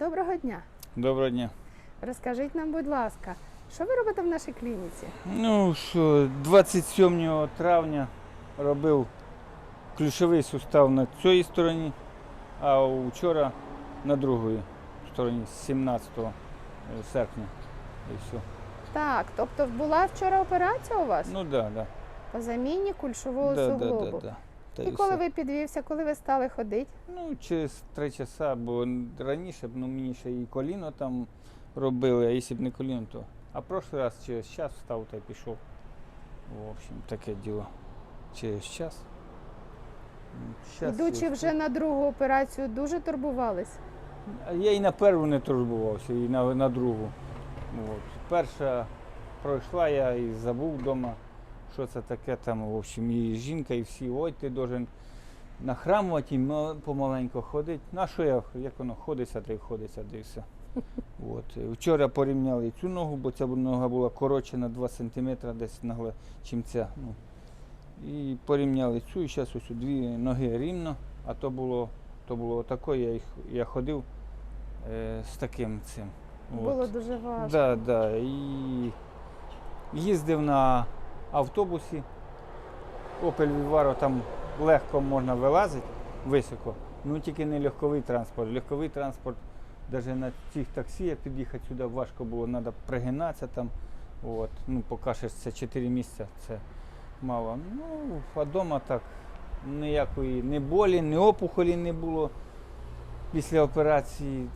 Доброго дня. Доброго дня. Розкажіть нам, будь ласка, що ви робите в нашій клініці? Ну що, 27 травня робив ключовий сустав на цій стороні, а вчора на другій стороні, 17 серпня. І все. Так, тобто була вчора операція у вас Ну так, да, да. по заміні кульшового Да, да, суглобу. да, да. Та І коли все. ви підвівся, коли ви стали ходити? Ну, через три часа, бо раніше б ну, мені ще і коліно там робили, а якщо б не коліно, то. А прошлий раз через час встав та пішов. В общем, таке діло. Через час. М, щас Ідучи я вже на другу операцію, дуже турбувались. Я і на першу не турбувався, і на, на другу. От. Перша пройшла, я і забув вдома, що це таке там. В общем, і жінка, і всі, ой, ти должен нахрамувати і помаленьку ходити. Ну, а що я, як воно ходиться, та й ходиться, все. От. Вчора порівняли цю ногу, бо ця нога була коротша на 2 см десь нагла, чим ця. Ну. І порівняли цю, і зараз ось дві ноги рівно, а то було, то було отако, я, їх, я ходив е, з таким цим. Було дуже важко. Да, да. І їздив на автобусі. Opel Vivaro там легко можна вилазити високо, ну тільки не легковий транспорт. Легковий транспорт, навіть на цих таксі під'їхати сюди важко було, треба пригинатися там. От. Ну, поки що це 4 місяці, це мало. Ну, а вдома так ніякої ні болі, ні опухолі не було після операції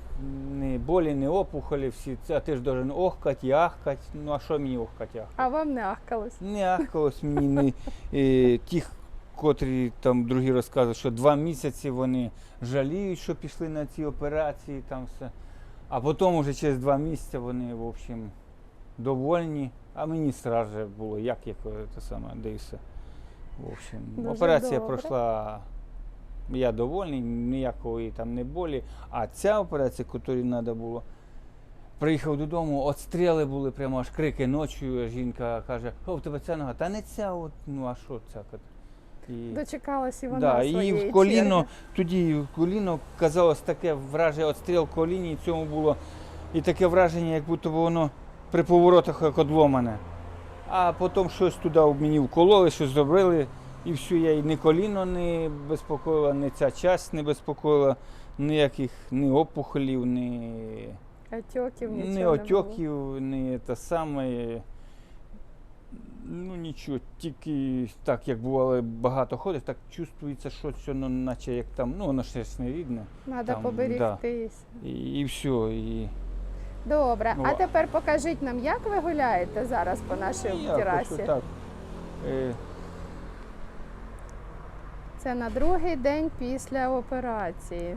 ні болі, ні опухолі, всі. Це, а ти ж должен охкать і ахкать. Ну а що мені охкать і ахкать? А вам не ахкалось? Не ахкалось мені не е, тих, котрі там другі розказують, що два місяці вони жаліють, що пішли на ці операції, там все. А потім вже через два місяці вони, в общем, довольні. А мені сразу же було, як як е, те саме, де і все. В общем, Дуже операція добре. пройшла. Я довольний, ніякої там не болі. А ця операція, яку треба було, приїхав додому, отстріли були, прямо аж крики ночі. Жінка каже, о, в тебе ця нога, та не ця, от, ну а що ця? І, Дочекалась і вона да, і в коліно, черги. тоді в коліно казалось таке враження, отстріл коліні, і цьому було і таке враження, як будто воно при поворотах як одломане. А потім щось туди мені вкололи, щось зробили, і все, я і ні коліно не безпокоїла, ні ця часть не безпокоїла, ніяких ні опухолів, ні, Отьоків, нічого ні отьоків, ні те саме. Ну нічого, тільки так, як бувало багато ходиш, так чувствується, що це ну, наче як там, ну воно ж не рідне. Там, поберігтись. І, і все. І, Добре, Ну, а а- тепер покажіть нам, як ви гуляєте зараз по нашій я терасі. хочу так. Е, Це на другий день після операції.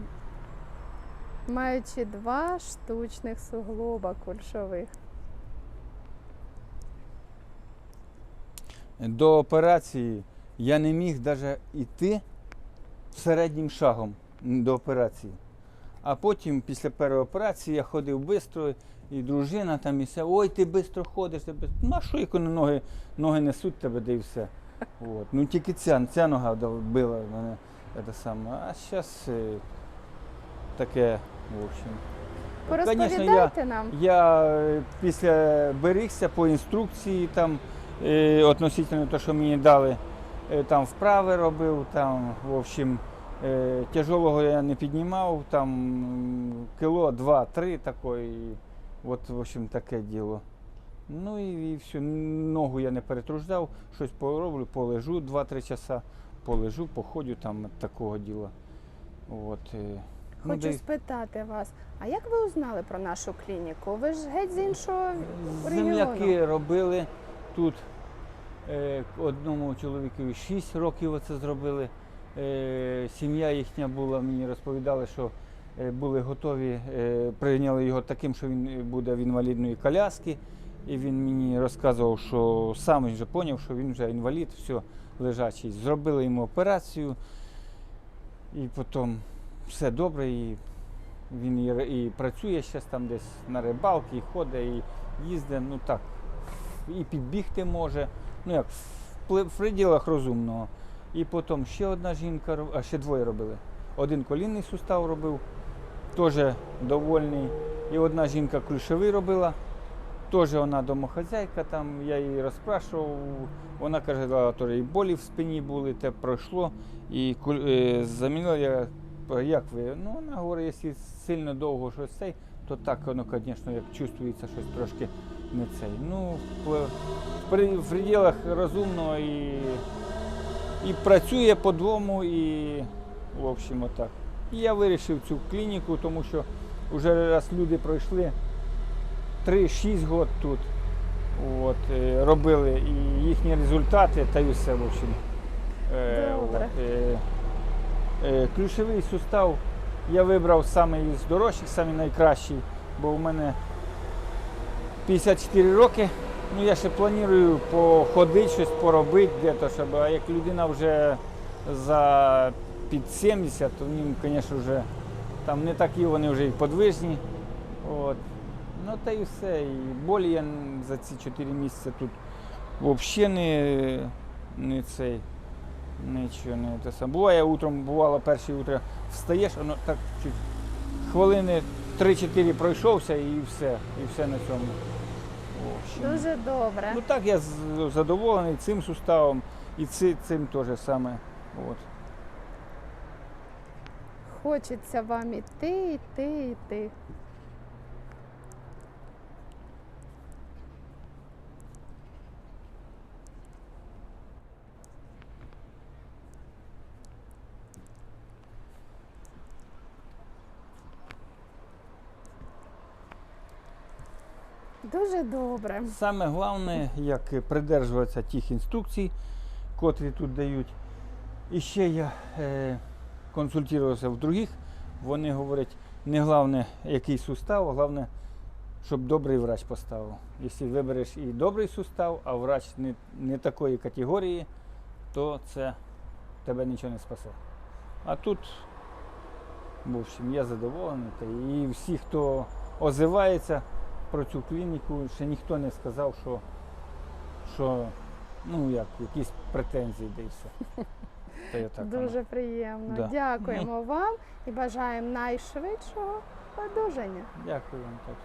Маючи два штучних суглоба кульшових. До операції я не міг навіть йти середнім шагом до операції. А потім, після першої операції, я ходив швидко, і дружина там і все, ой, ти швидко ходиш, ти бистро». Ну, а що, як ноги, ноги несуть тебе, де і все. От. Ну тільки ця, ця нога била мене. Це саме. А зараз таке, в общем. Конечно, Порозповідайте нам. Я е, після берігся по інструкції там е, относительно того, що мені дали, е, там вправи робив, там, в общем, е, тяжелого я не піднімав, там кіло, два-три такої. От, в общем, таке діло. Ну і, і все, ногу я не перетруждав, щось пороблю, полежу 2-3 часа, полежу, походю там такого діла. От, е, ну, Хочу спитати вас, а як ви узнали про нашу клініку? Ви ж геть з іншого регіону. Земляки робили тут е, одному чоловікові 6 років оце зробили. Е, сім'я їхня була, мені розповідали, що е, були готові, е, прийняли його таким, що він буде в інвалідної коляски. І він мені розказував, що сам він вже зрозумів, що він вже інвалід, все, лежачий. Зробили йому операцію, і потім все добре. І він і, і працює зараз там десь на рибалці, і ходить, і їздить, ну так, і підбігти може, ну як в пределах розумного. І потім ще одна жінка, а ще двоє робили. Один колінний сустав робив, теж довольний. І одна жінка ключовий робила, теж вона домохозяйка, там я її розпрашував. Вона каже, теж і болі в спині були, те пройшло. І е, замінила я, як ви? Ну, вона говорить, якщо сильно довго щось цей, то так воно, звісно, як чувствується щось трошки не цей. Ну, в, в пределах розумного і, і працює по-двому, і в общем, отак. І я вирішив цю клініку, тому що вже раз люди пройшли 3-6 років тут. От, е, робили і їхні результати, та й все, в общем. Е, Добре. От, е, ключовий сустав я вибрав самий з дорожчих, самий найкращий, бо у мене 54 роки. Ну, я ще планую походити, щось поробити, де-то, щоб, а як людина вже за під 70, то в ним, звісно, вже там не такі вони вже і подвижні. От. Ну та і все. І болі я за ці 4 місяці тут взагалі не, не цей. Нічого не те саме. Буває утром, бувало перше утро встаєш, воно так чуть хвилини 3-4 пройшовся і все. І все на цьому. Общем. Дуже добре. Ну так я задоволений цим суставом і ци- цим теж саме. От. Хочеться вам іти, іти, іти. Дуже добре. Саме головне, як придержуватися тих інструкцій, котрі тут дають. І ще я е, консультувався в других. Вони говорять, не головне, який сустав, а головне, щоб добрий врач поставив. Якщо вибереш і добрий сустав, а врач не, не такої категорії, то це тебе нічого не спасе. А тут, в общем, я задоволений. І всі, хто озивається про цю клініку, ще ніхто не сказав, що, що ну як, якісь претензії де і все. Та я так, воно. Дуже приємно. Да. Дякуємо вам і бажаємо найшвидшого одужання. Дякую вам так.